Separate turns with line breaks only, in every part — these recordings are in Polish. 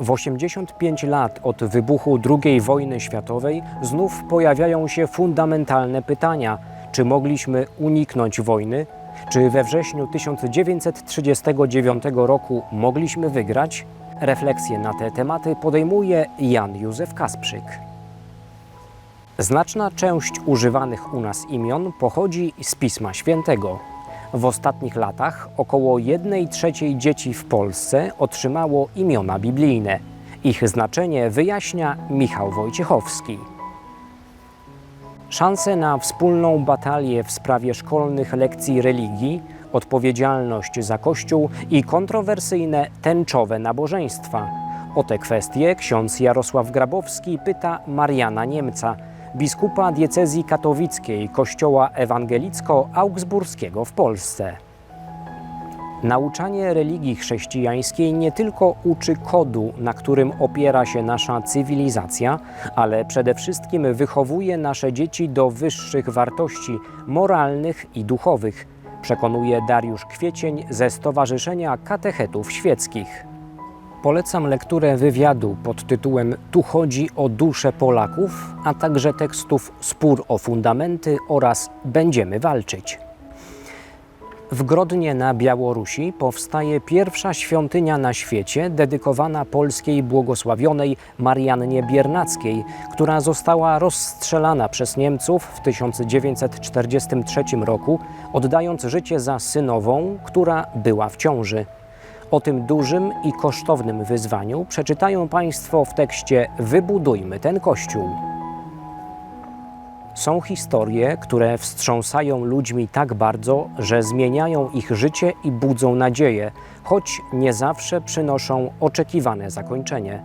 W 85 lat od wybuchu II wojny światowej znów pojawiają się fundamentalne pytania: czy mogliśmy uniknąć wojny? Czy we wrześniu 1939 roku mogliśmy wygrać? Refleksje na te tematy podejmuje Jan Józef Kasprzyk. Znaczna część używanych u nas imion pochodzi z Pisma Świętego. W ostatnich latach około 1 trzeciej dzieci w Polsce otrzymało imiona biblijne. Ich znaczenie wyjaśnia Michał Wojciechowski. Szanse na wspólną batalię w sprawie szkolnych lekcji religii, odpowiedzialność za Kościół i kontrowersyjne tęczowe nabożeństwa. O te kwestie ksiądz Jarosław Grabowski pyta Mariana Niemca, biskupa diecezji katowickiej Kościoła Ewangelicko-Augsburskiego w Polsce. Nauczanie religii chrześcijańskiej nie tylko uczy kodu, na którym opiera się nasza cywilizacja, ale przede wszystkim wychowuje nasze dzieci do wyższych wartości moralnych i duchowych, przekonuje Dariusz Kwiecień ze Stowarzyszenia Katechetów Świeckich. Polecam lekturę wywiadu pod tytułem Tu chodzi o duszę Polaków, a także tekstów Spór o fundamenty oraz Będziemy walczyć. W Grodnie na Białorusi powstaje pierwsza świątynia na świecie dedykowana polskiej błogosławionej Mariannie Biernackiej, która została rozstrzelana przez Niemców w 1943 roku, oddając życie za synową, która była w ciąży. O tym dużym i kosztownym wyzwaniu przeczytają Państwo w tekście Wybudujmy ten kościół. Są historie, które wstrząsają ludźmi tak bardzo, że zmieniają ich życie i budzą nadzieję, choć nie zawsze przynoszą oczekiwane zakończenie.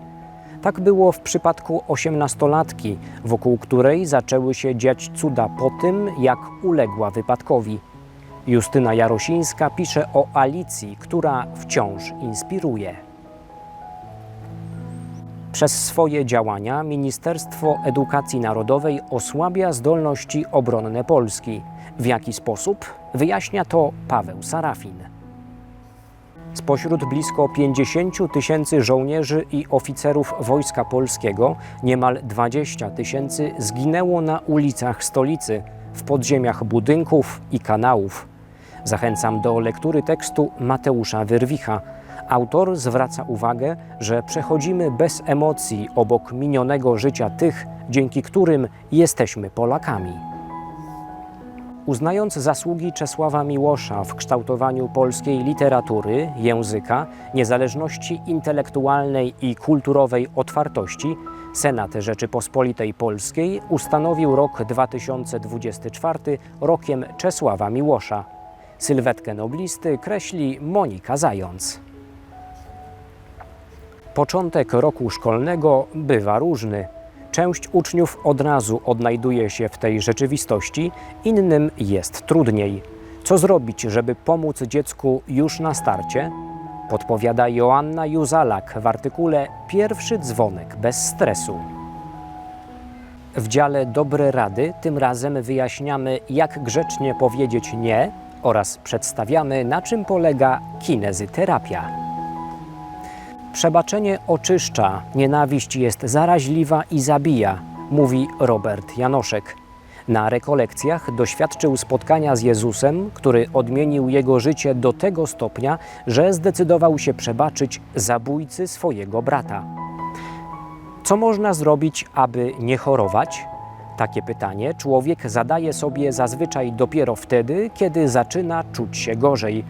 Tak było w przypadku osiemnastolatki, wokół której zaczęły się dziać cuda po tym, jak uległa wypadkowi. Justyna Jarosińska pisze o Alicji, która wciąż inspiruje. Przez swoje działania Ministerstwo Edukacji Narodowej osłabia zdolności obronne Polski. W jaki sposób? Wyjaśnia to Paweł Sarafin. Spośród blisko 50 tysięcy żołnierzy i oficerów Wojska Polskiego niemal 20 tysięcy zginęło na ulicach stolicy, w podziemiach budynków i kanałów. Zachęcam do lektury tekstu Mateusza Wyrwicha. Autor zwraca uwagę, że przechodzimy bez emocji obok minionego życia tych, dzięki którym jesteśmy Polakami. Uznając zasługi Czesława Miłosza w kształtowaniu polskiej literatury, języka, niezależności intelektualnej i kulturowej otwartości, Senat Rzeczypospolitej Polskiej ustanowił rok 2024 rokiem Czesława Miłosza. Sylwetkę noblisty kreśli Monika Zając. Początek roku szkolnego bywa różny. Część uczniów od razu odnajduje się w tej rzeczywistości, innym jest trudniej. Co zrobić, żeby pomóc dziecku już na starcie? Podpowiada Joanna Juzalak w artykule Pierwszy dzwonek bez stresu. W dziale Dobre Rady tym razem wyjaśniamy, jak grzecznie powiedzieć nie oraz przedstawiamy, na czym polega kinezyterapia. Przebaczenie oczyszcza, nienawiść jest zaraźliwa i zabija, mówi Robert Janoszek. Na rekolekcjach doświadczył spotkania z Jezusem, który odmienił jego życie do tego stopnia, że zdecydował się przebaczyć zabójcy swojego brata. Co można zrobić, aby nie chorować? Takie pytanie człowiek zadaje sobie zazwyczaj dopiero wtedy, kiedy zaczyna czuć się gorzej.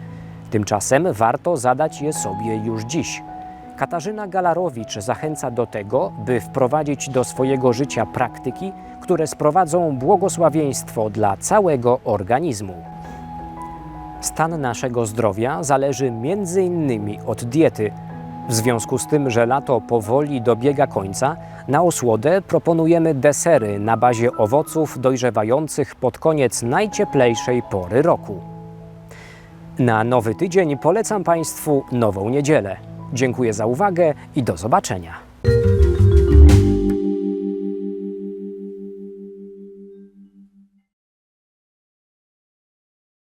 Tymczasem warto zadać je sobie już dziś. Katarzyna Galarowicz zachęca do tego, by wprowadzić do swojego życia praktyki, które sprowadzą błogosławieństwo dla całego organizmu. Stan naszego zdrowia zależy innymi od diety. W związku z tym, że lato powoli dobiega końca, na osłodę proponujemy desery na bazie owoców dojrzewających pod koniec najcieplejszej pory roku. Na nowy tydzień polecam Państwu nową niedzielę. Dziękuję za uwagę i do zobaczenia.